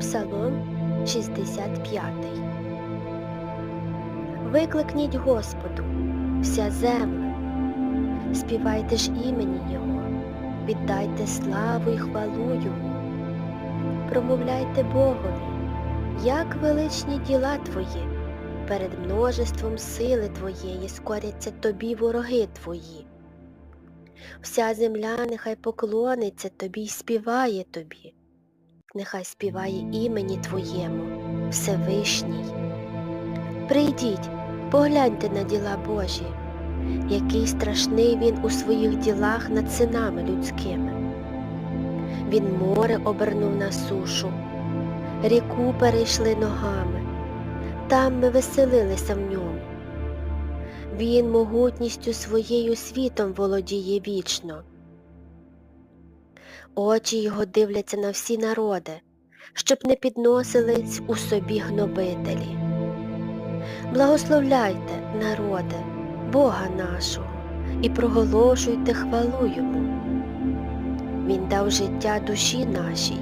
Псалом 65 Викликніть Господу, вся земля, співайте ж імені Його, віддайте славу й хвалу Йому, промовляйте Богові, як величні діла Твої, перед множеством сили Твоєї скоряться Тобі вороги Твої. Вся земля нехай поклониться Тобі й співає Тобі. Нехай співає імені Твоєму, Всевишній. Прийдіть, погляньте на діла Божі, який страшний він у своїх ділах над синами людськими. Він море обернув на сушу, ріку перейшли ногами, там ми веселилися в ньому. Він могутністю своєю світом володіє вічно. Очі його дивляться на всі народи, щоб не підносились у собі гнобителі. Благословляйте, народи, Бога нашого, і проголошуйте хвалу йому. Він дав життя душі нашій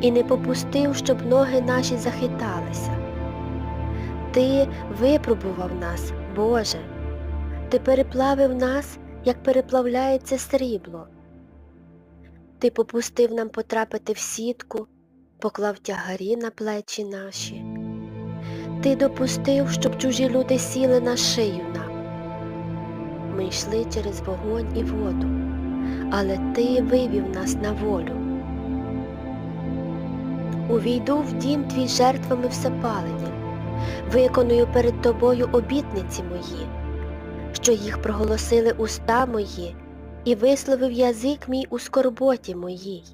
і не попустив, щоб ноги наші захиталися. Ти випробував нас, Боже, ти переплавив нас, як переплавляється срібло. Ти попустив нам потрапити в сітку, поклав тягарі на плечі наші. Ти допустив, щоб чужі люди сіли на шию нам. Ми йшли через вогонь і воду, але ти вивів нас на волю. Увійду в дім твій жертвами всепалення, виконую перед тобою обітниці мої, що їх проголосили уста мої і висловив язик мій у скорботі моїй.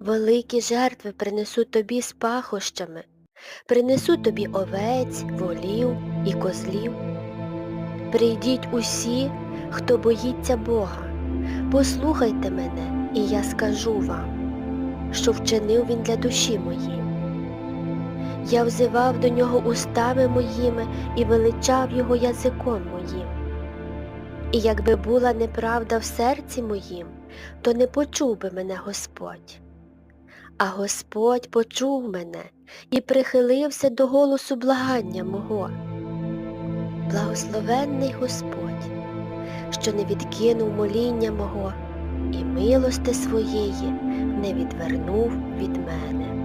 Великі жертви принесу тобі з пахощами, принесу тобі овець, волів і козлів. Прийдіть усі, хто боїться Бога, послухайте мене, і я скажу вам, що вчинив він для душі моєї. Я взивав до нього устами моїми і величав його язиком моїм. І якби була неправда в серці моїм, то не почув би мене Господь. А Господь почув мене і прихилився до голосу благання мого. Благословенний Господь, що не відкинув моління мого і милости своєї не відвернув від мене.